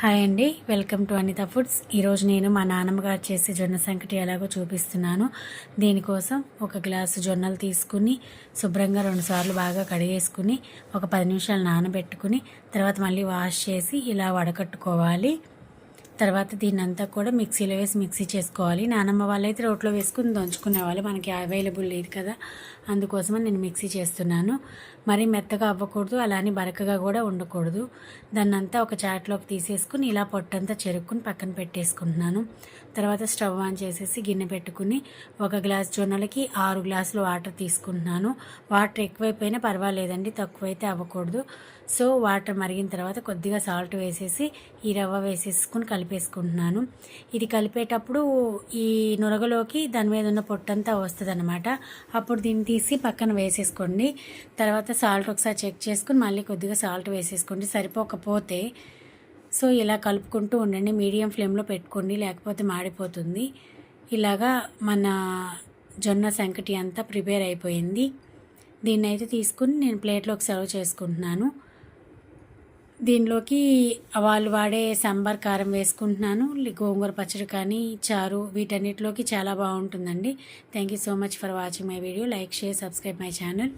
Hi అండి. Welcome to Anitha foods. ఈరోజు నేను మా నాన్నమ్మ గారు చేసే జొన్న సంకటి ఎలాగో చూపిస్తున్నాను. దీనికోసం ఒక గ్లాసు జొన్నలు తీసుకుని శుభ్రంగా రెండుసార్లు బాగా కడిగేసుకుని ఒక పది నిమిషాలు నానబెట్టుకుని తర్వాత మళ్ళీ వాష్ చేసి ఇలా వడకట్టుకోవాలి. తర్వాత దీన్ని అంతా కూడా మిక్సీలో వేసి మిక్సీ చేసుకోవాలి. నానమ్మ వాళ్ళైతే రోట్లో వేసుకుని దంచుకునే వాళ్ళు. మనకి అవైలబుల్ లేదు కదా. అందుకోసమని నేను మిక్సీ చేస్తున్నాను. మరి మెత్తగా అవ్వకూడదు అలానే బరకగా కూడా ఉండకూడదు. దాన్ని అంతా ఒక చాట్లోకి తీసేసుకుని ఇలా పొట్టంతా చెరుక్కుని పక్కన పెట్టేసుకుంటున్నాను. తర్వాత స్టవ్ ఆన్ చేసేసి గిన్నె పెట్టుకుని ఒక గ్లాస్ జొన్నలకి ఆరు గ్లాసులు వాటర్ తీసుకుంటున్నాను. వాటర్ ఎక్కువైపోయినా పర్వాలేదండి తక్కువైతే అవ్వకూడదు. సో వాటర్ మరిగిన తర్వాత కొద్దిగా సాల్ట్ వేసేసి ఈ రవ్వ వేసేసుకుని కలిపేసుకుంటున్నాను. ఇది కలిపేటప్పుడు ఈ నురగలోకి దాని మీద ఉన్న పొట్టంతా వస్తుంది అనమాట అప్పుడు దీన్ని తీసి పక్కన వేసేసుకోండి. తర్వాత సాల్ట్ ఒకసారి చెక్ చేసుకుని మళ్ళీ కొద్దిగా సాల్ట్ వేసేసుకోండి. సరిపోకపోతే సో ఇలా కలుపుకుంటూ ఉండండి. మీడియం ఫ్లేమ్లో పెట్టుకోండి. లేకపోతే మాడిపోతుంది. ఇలాగా మన జొన్న సంకటి అంతా ప్రిపేర్ అయిపోయింది. దీన్ని అయితే తీసుకుని నేను ప్లేట్లోకి సర్వ్ చేసుకుంటున్నాను. దీనిలోకి వాళ్ళు వాడే సాంబార్ కారం వేసుకుంటున్నాను. గోంగూర పచ్చడి కానీ చారు వీటన్నిటిలోకి చాలా బాగుంటుందండి. Thank you so much for watching my video like share subscribe my channel